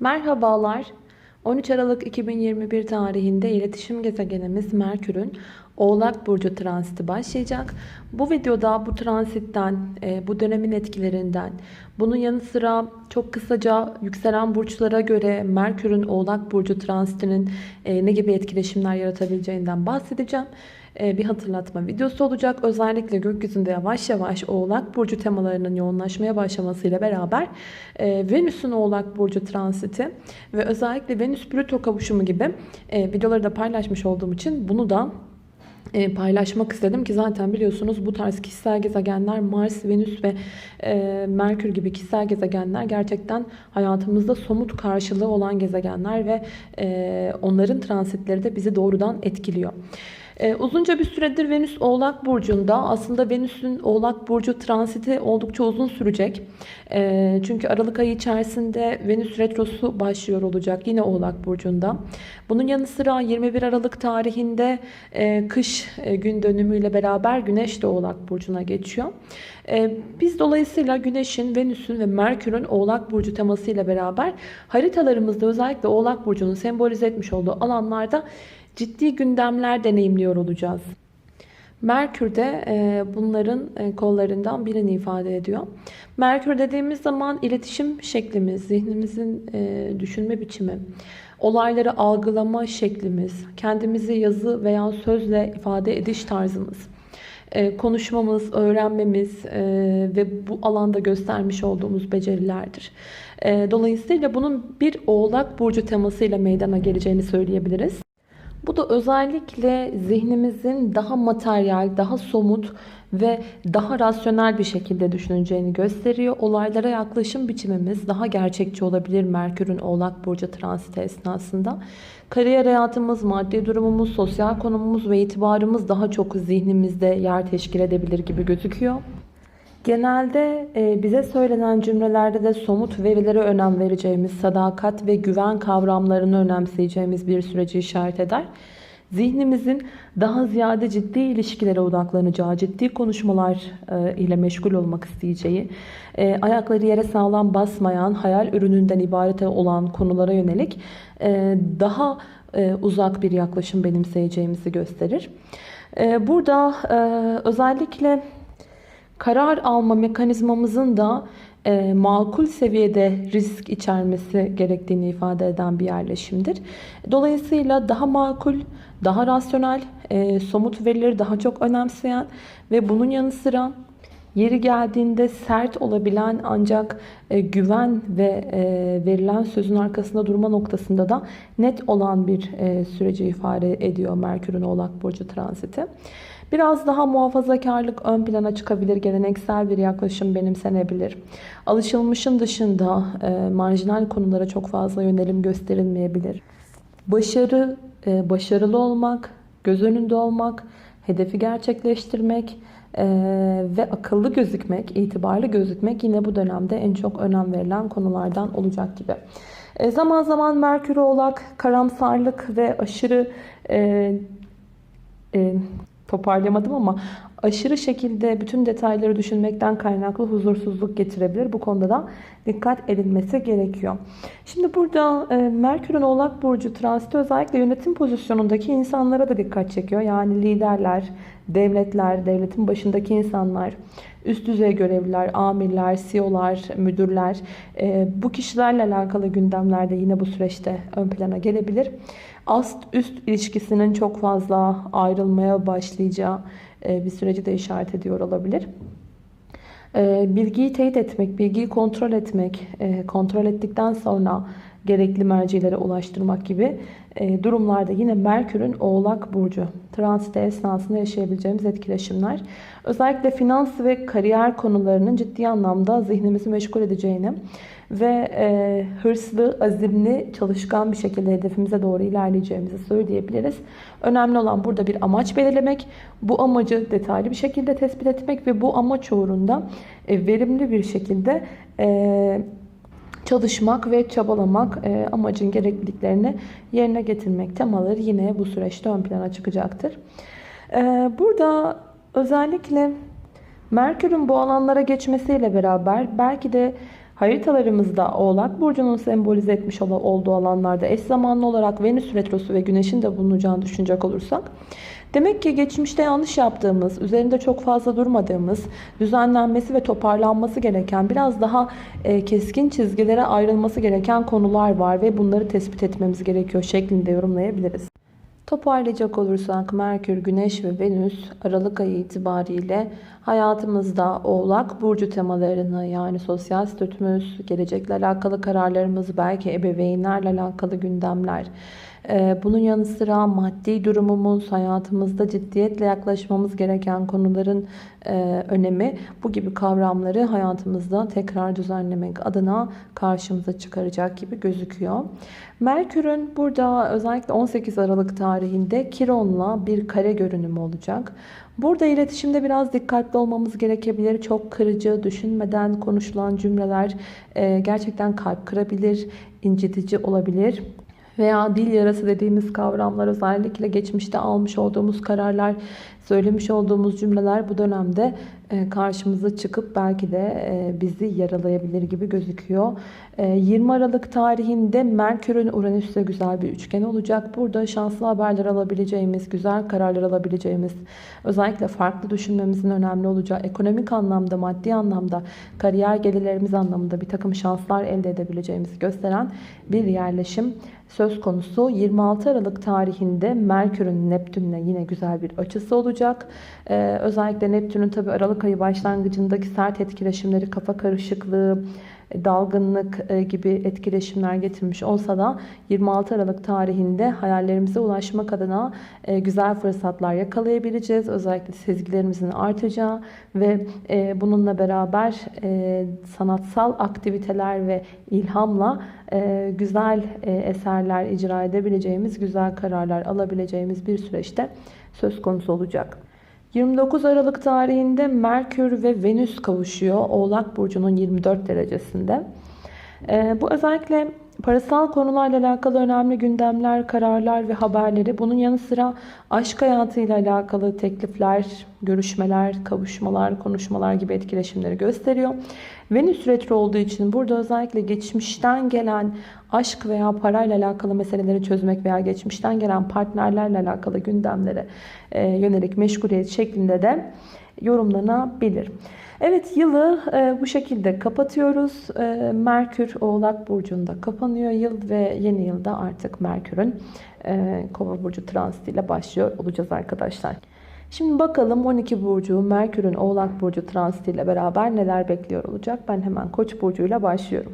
Merhabalar. 13 Aralık 2021 tarihinde iletişim gezegenimiz Merkür'ün Oğlak Burcu transiti başlayacak. Bu videoda bu transitten, e, bu dönemin etkilerinden, bunun yanı sıra çok kısaca yükselen burçlara göre Merkür'ün Oğlak Burcu transitinin e, ne gibi etkileşimler yaratabileceğinden bahsedeceğim. E, bir hatırlatma videosu olacak. Özellikle gökyüzünde yavaş yavaş Oğlak Burcu temalarının yoğunlaşmaya başlamasıyla beraber e, Venüs'ün Oğlak Burcu transiti ve özellikle Venüs-Plüto kavuşumu gibi e, videoları da paylaşmış olduğum için bunu da paylaşmak istedim ki zaten biliyorsunuz bu tarz kişisel gezegenler Mars, Venüs ve e, Merkür gibi kişisel gezegenler gerçekten hayatımızda somut karşılığı olan gezegenler ve e, onların transitleri de bizi doğrudan etkiliyor. Ee, uzunca bir süredir Venüs Oğlak Burcu'nda. Aslında Venüs'ün Oğlak Burcu transiti oldukça uzun sürecek. Ee, çünkü Aralık ayı içerisinde Venüs Retrosu başlıyor olacak yine Oğlak Burcu'nda. Bunun yanı sıra 21 Aralık tarihinde e, kış e, gün dönümüyle beraber Güneş de Oğlak Burcu'na geçiyor. E, biz dolayısıyla Güneş'in, Venüs'ün ve Merkür'ün Oğlak Burcu temasıyla beraber haritalarımızda özellikle Oğlak Burcu'nun sembolize etmiş olduğu alanlarda ciddi gündemler deneyimliyor olacağız. Merkür de e, bunların e, kollarından birini ifade ediyor. Merkür dediğimiz zaman iletişim şeklimiz, zihnimizin e, düşünme biçimi, olayları algılama şeklimiz, kendimizi yazı veya sözle ifade ediş tarzımız, konuşmamız, öğrenmemiz ve bu alanda göstermiş olduğumuz becerilerdir. Dolayısıyla bunun bir oğlak burcu temasıyla meydana geleceğini söyleyebiliriz. Bu da özellikle zihnimizin daha materyal, daha somut ve daha rasyonel bir şekilde düşüneceğini gösteriyor. Olaylara yaklaşım biçimimiz daha gerçekçi olabilir Merkür'ün Oğlak Burcu transiti esnasında. Kariyer hayatımız, maddi durumumuz, sosyal konumumuz ve itibarımız daha çok zihnimizde yer teşkil edebilir gibi gözüküyor. Genelde e, bize söylenen cümlelerde de somut verilere önem vereceğimiz, sadakat ve güven kavramlarını önemseyeceğimiz bir süreci işaret eder. Zihnimizin daha ziyade ciddi ilişkilere odaklanacağı, ciddi konuşmalar e, ile meşgul olmak isteyeceği, e, ayakları yere sağlam basmayan, hayal ürününden ibaret olan konulara yönelik daha uzak bir yaklaşım benimseyeceğimizi gösterir. Burada özellikle karar alma mekanizmamızın da e, makul seviyede risk içermesi gerektiğini ifade eden bir yerleşimdir. Dolayısıyla daha makul, daha rasyonel, e, somut verileri daha çok önemseyen ve bunun yanı sıra yeri geldiğinde sert olabilen ancak e, güven ve e, verilen sözün arkasında durma noktasında da net olan bir e, süreci ifade ediyor Merkür'ün Oğlak Burcu transiti. Biraz daha muhafazakarlık ön plana çıkabilir, geleneksel bir yaklaşım benimsenebilir. Alışılmışın dışında e, marjinal konulara çok fazla yönelim gösterilmeyebilir. Başarı, e, başarılı olmak, göz önünde olmak, hedefi gerçekleştirmek e, ve akıllı gözükmek, itibarlı gözükmek yine bu dönemde en çok önem verilen konulardan olacak gibi. E, zaman zaman Merkür Oğlak, karamsarlık ve aşırı e, e, toparlayamadım ama aşırı şekilde bütün detayları düşünmekten kaynaklı huzursuzluk getirebilir. Bu konuda da dikkat edilmesi gerekiyor. Şimdi burada e, Merkür'ün Oğlak Burcu transiti özellikle yönetim pozisyonundaki insanlara da dikkat çekiyor. Yani liderler, devletler, devletin başındaki insanlar, üst düzey görevliler, amirler, CEO'lar, müdürler e, bu kişilerle alakalı gündemlerde yine bu süreçte ön plana gelebilir. Ast üst ilişkisinin çok fazla ayrılmaya başlayacağı e, bir süreci de işaret ediyor olabilir. E, bilgiyi teyit etmek, bilgiyi kontrol etmek, e, kontrol ettikten sonra gerekli mercilere ulaştırmak gibi durumlarda yine Merkür'ün Oğlak Burcu transite esnasında yaşayabileceğimiz etkileşimler. Özellikle finans ve kariyer konularının ciddi anlamda zihnimizi meşgul edeceğini ve e, hırslı, azimli, çalışkan bir şekilde hedefimize doğru ilerleyeceğimizi söyleyebiliriz. Önemli olan burada bir amaç belirlemek, bu amacı detaylı bir şekilde tespit etmek ve bu amaç uğrunda e, verimli bir şekilde e, çalışmak ve çabalamak e, amacın gerekliliklerini yerine getirmek temaları yine bu süreçte ön plana çıkacaktır. E, burada özellikle Merkür'ün bu alanlara geçmesiyle beraber belki de Haritalarımızda Oğlak Burcu'nun sembolize etmiş ol- olduğu alanlarda eş zamanlı olarak Venüs Retrosu ve Güneş'in de bulunacağını düşünecek olursak Demek ki geçmişte yanlış yaptığımız, üzerinde çok fazla durmadığımız, düzenlenmesi ve toparlanması gereken, biraz daha e, keskin çizgilere ayrılması gereken konular var ve bunları tespit etmemiz gerekiyor şeklinde yorumlayabiliriz. Toparlayacak olursak Merkür, Güneş ve Venüs Aralık ayı itibariyle hayatımızda Oğlak Burcu temalarını yani sosyal statümüz, gelecekle alakalı kararlarımız, belki ebeveynlerle alakalı gündemler, bunun yanı sıra maddi durumumuz, hayatımızda ciddiyetle yaklaşmamız gereken konuların e, önemi bu gibi kavramları hayatımızda tekrar düzenlemek adına karşımıza çıkaracak gibi gözüküyor. Merkür'ün burada özellikle 18 Aralık tarihinde Kiron'la bir kare görünümü olacak. Burada iletişimde biraz dikkatli olmamız gerekebilir. Çok kırıcı, düşünmeden konuşulan cümleler e, gerçekten kalp kırabilir, incitici olabilir veya dil yarası dediğimiz kavramlar özellikle geçmişte almış olduğumuz kararlar, söylemiş olduğumuz cümleler bu dönemde e, karşımıza çıkıp belki de e, bizi yaralayabilir gibi gözüküyor. 20 e, Aralık tarihinde Merkür'ün Uranüs'te güzel bir üçgen olacak. Burada şanslı haberler alabileceğimiz, güzel kararlar alabileceğimiz, özellikle farklı düşünmemizin önemli olacağı, ekonomik anlamda, maddi anlamda, kariyer gelirlerimiz anlamında bir takım şanslar elde edebileceğimizi gösteren bir yerleşim söz konusu. 26 Aralık tarihinde Merkür'ün Neptün'le yine güzel bir açısı olacak. Ee, özellikle Neptün'ün tabi Aralık ayı başlangıcındaki sert etkileşimleri, kafa karışıklığı, dalgınlık e, gibi etkileşimler getirmiş olsa da 26 Aralık tarihinde hayallerimize ulaşmak adına e, güzel fırsatlar yakalayabileceğiz. Özellikle sezgilerimizin artacağı ve e, bununla beraber sanatsal aktiviteler ve ilhamla güzel eserler icra edebileceğimiz, güzel kararlar alabileceğimiz bir süreçte söz konusu olacak. 29 Aralık tarihinde Merkür ve Venüs kavuşuyor. Oğlak Burcu'nun 24 derecesinde. Ee, bu özellikle parasal konularla alakalı önemli gündemler, kararlar ve haberleri. Bunun yanı sıra aşk hayatıyla alakalı teklifler, görüşmeler, kavuşmalar, konuşmalar gibi etkileşimleri gösteriyor. Venüs retro olduğu için burada özellikle geçmişten gelen aşk veya parayla alakalı meseleleri çözmek veya geçmişten gelen partnerlerle alakalı gündemlere e, yönelik meşguliyet şeklinde de yorumlanabilir. Evet yılı e, bu şekilde kapatıyoruz. E, Merkür Oğlak Burcu'nda kapanıyor yıl ve yeni yılda artık Merkür'ün e, Kova Burcu transitiyle başlıyor olacağız arkadaşlar. Şimdi bakalım 12 burcu Merkür'ün Oğlak Burcu transitiyle beraber neler bekliyor olacak. Ben hemen Koç burcuyla başlıyorum.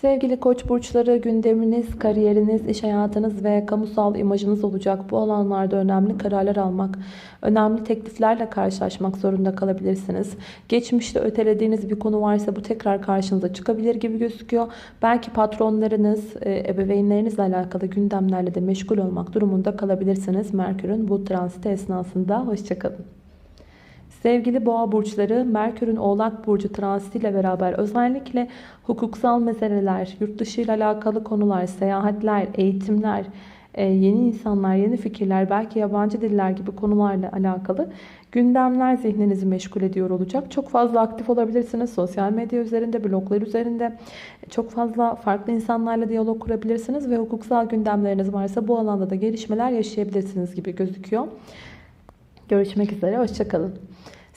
Sevgili koç burçları gündeminiz, kariyeriniz, iş hayatınız ve kamusal imajınız olacak. Bu alanlarda önemli kararlar almak, önemli tekliflerle karşılaşmak zorunda kalabilirsiniz. Geçmişte ötelediğiniz bir konu varsa bu tekrar karşınıza çıkabilir gibi gözüküyor. Belki patronlarınız, e, ebeveynlerinizle alakalı gündemlerle de meşgul olmak durumunda kalabilirsiniz. Merkür'ün bu transiti esnasında. Hoşçakalın. Sevgili boğa burçları Merkür'ün oğlak burcu transitiyle beraber özellikle hukuksal meseleler, yurt dışı ile alakalı konular, seyahatler, eğitimler, e, yeni insanlar, yeni fikirler, belki yabancı diller gibi konularla alakalı gündemler zihninizi meşgul ediyor olacak. Çok fazla aktif olabilirsiniz. Sosyal medya üzerinde, bloglar üzerinde çok fazla farklı insanlarla diyalog kurabilirsiniz ve hukuksal gündemleriniz varsa bu alanda da gelişmeler yaşayabilirsiniz gibi gözüküyor. Görüşmek üzere, hoşçakalın.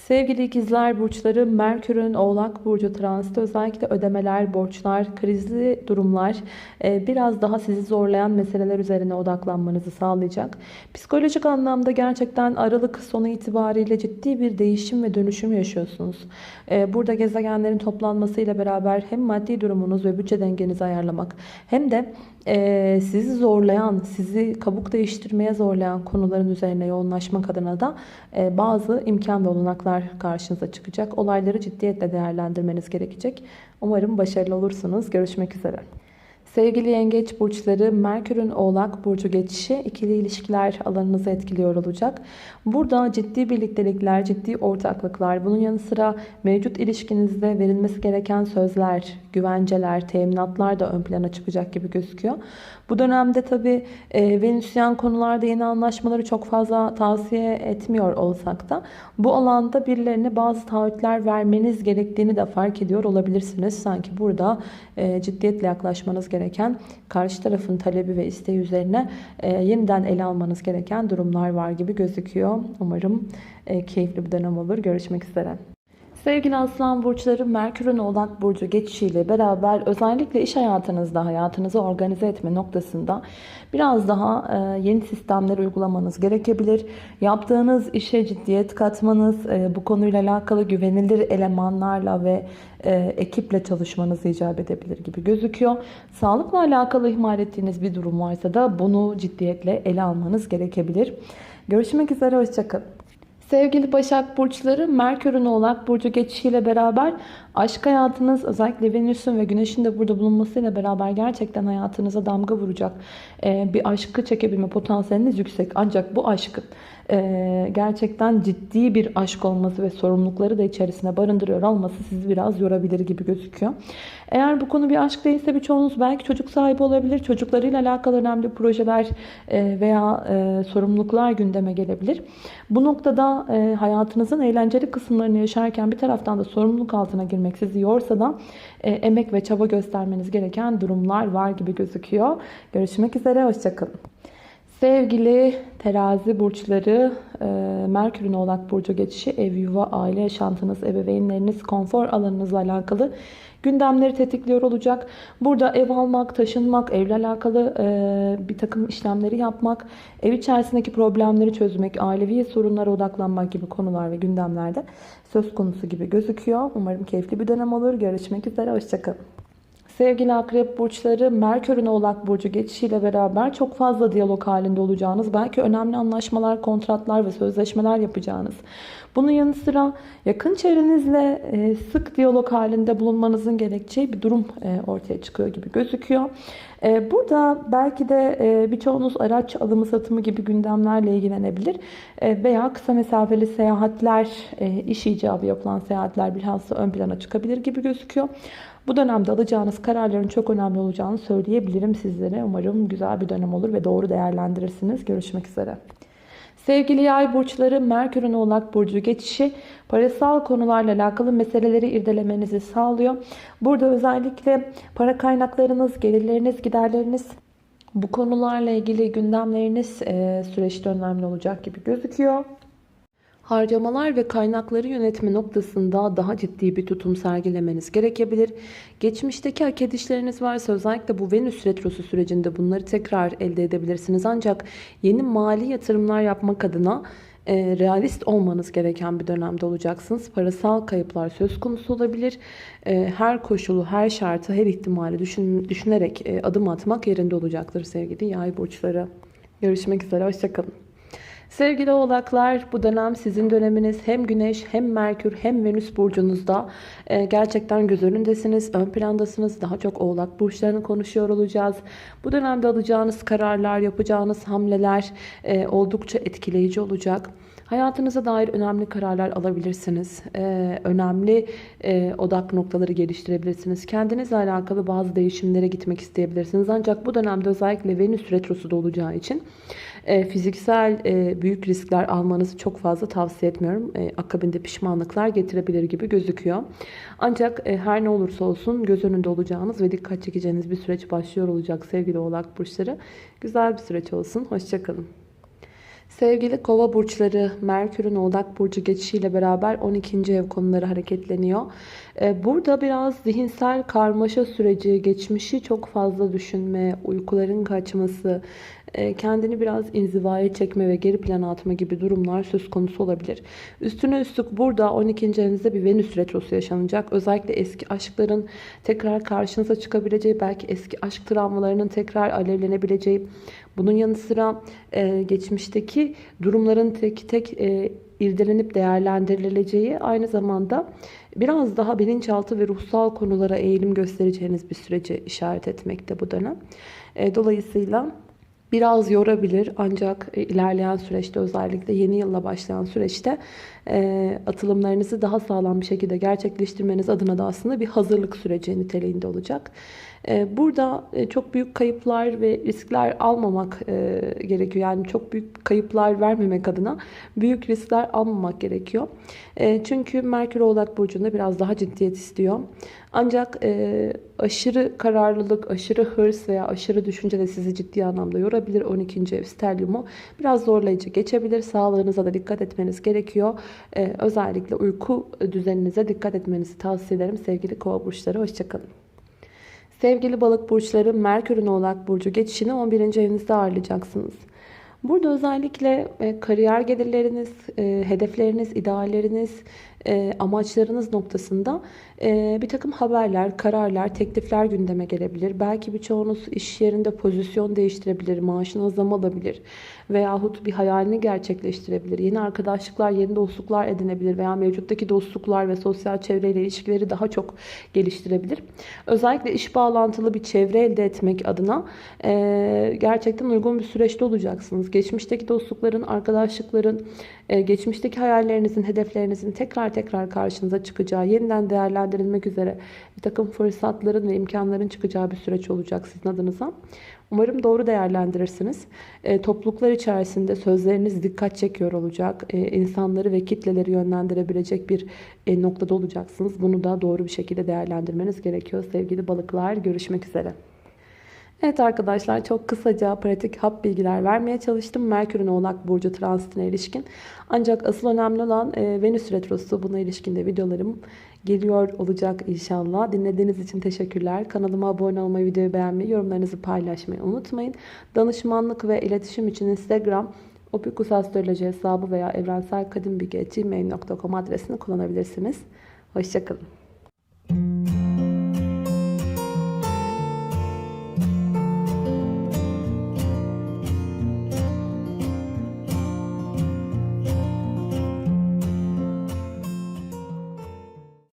Sevgili ikizler burçları Merkür'ün Oğlak Burcu transiti özellikle ödemeler, borçlar, krizli durumlar e, biraz daha sizi zorlayan meseleler üzerine odaklanmanızı sağlayacak. Psikolojik anlamda gerçekten Aralık sonu itibariyle ciddi bir değişim ve dönüşüm yaşıyorsunuz. E, burada gezegenlerin toplanmasıyla beraber hem maddi durumunuz ve bütçe dengenizi ayarlamak hem de e, sizi zorlayan, sizi kabuk değiştirmeye zorlayan konuların üzerine yoğunlaşmak adına da e, bazı imkan ve olanaklar karşınıza çıkacak. Olayları ciddiyetle değerlendirmeniz gerekecek. Umarım başarılı olursunuz. Görüşmek üzere. Sevgili yengeç burçları Merkür'ün oğlak burcu geçişi ikili ilişkiler alanınızı etkiliyor olacak. Burada ciddi birliktelikler, ciddi ortaklıklar, bunun yanı sıra mevcut ilişkinizde verilmesi gereken sözler, güvenceler, teminatlar da ön plana çıkacak gibi gözüküyor. Bu dönemde tabi e, Venüsyen konularda yeni anlaşmaları çok fazla tavsiye etmiyor olsak da bu alanda birilerine bazı taahhütler vermeniz gerektiğini de fark ediyor olabilirsiniz. Sanki burada e, ciddiyetle yaklaşmanız gereken karşı tarafın talebi ve isteği üzerine e, yeniden ele almanız gereken durumlar var gibi gözüküyor. Umarım e, keyifli bir dönem olur. Görüşmek üzere. Sevgili Aslan Burçları Merkür'ün Oğlak Burcu geçişiyle beraber özellikle iş hayatınızda hayatınızı organize etme noktasında biraz daha e, yeni sistemler uygulamanız gerekebilir. Yaptığınız işe ciddiyet katmanız, e, bu konuyla alakalı güvenilir elemanlarla ve e, ekiple çalışmanız icap edebilir gibi gözüküyor. Sağlıkla alakalı ihmal ettiğiniz bir durum varsa da bunu ciddiyetle ele almanız gerekebilir. Görüşmek üzere, hoşçakalın. Sevgili Başak Burçları, Merkür'ün Oğlak Burcu geçişiyle beraber aşk hayatınız özellikle Venüs'ün ve Güneş'in de burada bulunmasıyla beraber gerçekten hayatınıza damga vuracak ee, bir aşkı çekebilme potansiyeliniz yüksek. Ancak bu aşkın e, gerçekten ciddi bir aşk olması ve sorumlulukları da içerisine barındırıyor olması sizi biraz yorabilir gibi gözüküyor. Eğer bu konu bir aşk değilse birçoğunuz belki çocuk sahibi olabilir. Çocuklarıyla alakalı önemli projeler e, veya e, sorumluluklar gündeme gelebilir. Bu noktada e, hayatınızın eğlenceli kısımlarını yaşarken bir taraftan da sorumluluk altına girmek sizi yorsa da emek ve çaba göstermeniz gereken durumlar var gibi gözüküyor. Görüşmek üzere, hoşçakalın. Sevgili terazi burçları, Merkür'ün oğlak burcu geçişi ev, yuva, aile yaşantınız, ebeveynleriniz, konfor alanınızla alakalı gündemleri tetikliyor olacak. Burada ev almak, taşınmak, evle alakalı e, bir takım işlemleri yapmak, ev içerisindeki problemleri çözmek, ailevi sorunlara odaklanmak gibi konular ve gündemlerde söz konusu gibi gözüküyor. Umarım keyifli bir dönem olur. Görüşmek üzere, hoşçakalın. Sevgili akrep burçları Merkür'ün oğlak burcu geçişiyle beraber çok fazla diyalog halinde olacağınız, belki önemli anlaşmalar, kontratlar ve sözleşmeler yapacağınız. Bunun yanı sıra yakın çevrenizle e, sık diyalog halinde bulunmanızın gerekeceği bir durum e, ortaya çıkıyor gibi gözüküyor. E, burada belki de birçoğunuz araç alımı satımı gibi gündemlerle ilgilenebilir. Veya kısa mesafeli seyahatler, iş icabı yapılan seyahatler bilhassa ön plana çıkabilir gibi gözüküyor. Bu dönemde alacağınız kararların çok önemli olacağını söyleyebilirim sizlere. Umarım güzel bir dönem olur ve doğru değerlendirirsiniz. Görüşmek üzere. Sevgili yay burçları Merkür'ün oğlak burcu geçişi parasal konularla alakalı meseleleri irdelemenizi sağlıyor. Burada özellikle para kaynaklarınız, gelirleriniz, giderleriniz bu konularla ilgili gündemleriniz süreçte önemli olacak gibi gözüküyor harcamalar ve kaynakları yönetme noktasında daha ciddi bir tutum sergilemeniz gerekebilir. Geçmişteki hak edişleriniz varsa özellikle bu Venüs Retrosu sürecinde bunları tekrar elde edebilirsiniz. Ancak yeni mali yatırımlar yapmak adına e, realist olmanız gereken bir dönemde olacaksınız. Parasal kayıplar söz konusu olabilir. E, her koşulu, her şartı, her ihtimali düşün, düşünerek e, adım atmak yerinde olacaktır sevgili yay burçları. Görüşmek üzere, hoşçakalın. Sevgili oğlaklar bu dönem sizin döneminiz hem güneş hem merkür hem venüs burcunuzda e, gerçekten göz önündesiniz. Ön plandasınız. Daha çok oğlak burçlarını konuşuyor olacağız. Bu dönemde alacağınız kararlar, yapacağınız hamleler e, oldukça etkileyici olacak. Hayatınıza dair önemli kararlar alabilirsiniz. Ee, önemli e, odak noktaları geliştirebilirsiniz. Kendinizle alakalı bazı değişimlere gitmek isteyebilirsiniz. Ancak bu dönemde özellikle Venüs Retrosu da olacağı için e, fiziksel e, büyük riskler almanızı çok fazla tavsiye etmiyorum. E, akabinde pişmanlıklar getirebilir gibi gözüküyor. Ancak her ne olursa olsun göz önünde olacağınız ve dikkat çekeceğiniz bir süreç başlıyor olacak sevgili oğlak burçları. Güzel bir süreç olsun. Hoşçakalın. Sevgili kova burçları Merkür'ün oğlak burcu geçişiyle beraber 12. ev konuları hareketleniyor. Burada biraz zihinsel karmaşa süreci, geçmişi çok fazla düşünme, uykuların kaçması, kendini biraz inzivaya çekme ve geri plana atma gibi durumlar söz konusu olabilir. Üstüne üstlük burada 12. evinizde bir Venüs retrosu yaşanacak. Özellikle eski aşkların tekrar karşınıza çıkabileceği, belki eski aşk travmalarının tekrar alevlenebileceği, bunun yanı sıra e, geçmişteki durumların tek tek e, irdelenip değerlendirileceği aynı zamanda biraz daha bilinçaltı ve ruhsal konulara eğilim göstereceğiniz bir süreci işaret etmekte bu dönem. E, dolayısıyla biraz yorabilir. Ancak e, ilerleyen süreçte özellikle yeni yılla başlayan süreçte e, atılımlarınızı daha sağlam bir şekilde gerçekleştirmeniz adına da aslında bir hazırlık süreci niteliğinde olacak. E, burada çok büyük kayıplar ve riskler almamak gerekiyor. Yani çok büyük kayıplar vermemek adına büyük riskler almamak gerekiyor. Çünkü Merkür Oğlak Burcu'nda biraz daha ciddiyet istiyor. Ancak aşırı kararlılık, aşırı hırs veya aşırı düşünce de sizi ciddi anlamda yorabilir. 12. ev stelyumu biraz zorlayıcı geçebilir. Sağlığınıza da dikkat etmeniz gerekiyor. Ee, özellikle uyku düzeninize dikkat etmenizi tavsiye ederim sevgili kova burçları. Hoşçakalın. Sevgili balık burçları Merkür'ün oğlak burcu geçişini 11. evinizde ağırlayacaksınız. Burada özellikle e, kariyer gelirleriniz, e, hedefleriniz, idealleriniz, e, amaçlarınız noktasında bir takım haberler, kararlar, teklifler gündeme gelebilir. Belki birçoğunuz iş yerinde pozisyon değiştirebilir, maaşına zam alabilir veyahut bir hayalini gerçekleştirebilir. Yeni arkadaşlıklar, yeni dostluklar edinebilir veya mevcuttaki dostluklar ve sosyal çevreyle ilişkileri daha çok geliştirebilir. Özellikle iş bağlantılı bir çevre elde etmek adına gerçekten uygun bir süreçte olacaksınız. Geçmişteki dostlukların, arkadaşlıkların, geçmişteki hayallerinizin, hedeflerinizin tekrar tekrar karşınıza çıkacağı, yeniden değerlendirilmek üzere bir takım fırsatların ve imkanların çıkacağı bir süreç olacak sizin adınıza. Umarım doğru değerlendirirsiniz. E, topluluklar içerisinde sözleriniz dikkat çekiyor olacak. E, insanları ve kitleleri yönlendirebilecek bir e, noktada olacaksınız. Bunu da doğru bir şekilde değerlendirmeniz gerekiyor sevgili balıklar. Görüşmek üzere. Evet arkadaşlar çok kısaca pratik hap bilgiler vermeye çalıştım. Merkür'ün oğlak burcu transitine ilişkin. Ancak asıl önemli olan e, Venüs retrosu buna ilişkin de videolarım geliyor olacak inşallah. Dinlediğiniz için teşekkürler. Kanalıma abone olmayı, videoyu beğenmeyi, yorumlarınızı paylaşmayı unutmayın. Danışmanlık ve iletişim için Instagram opikusastroloji hesabı veya evrenselkadimbilgi.gmail.com adresini kullanabilirsiniz. Hoşçakalın.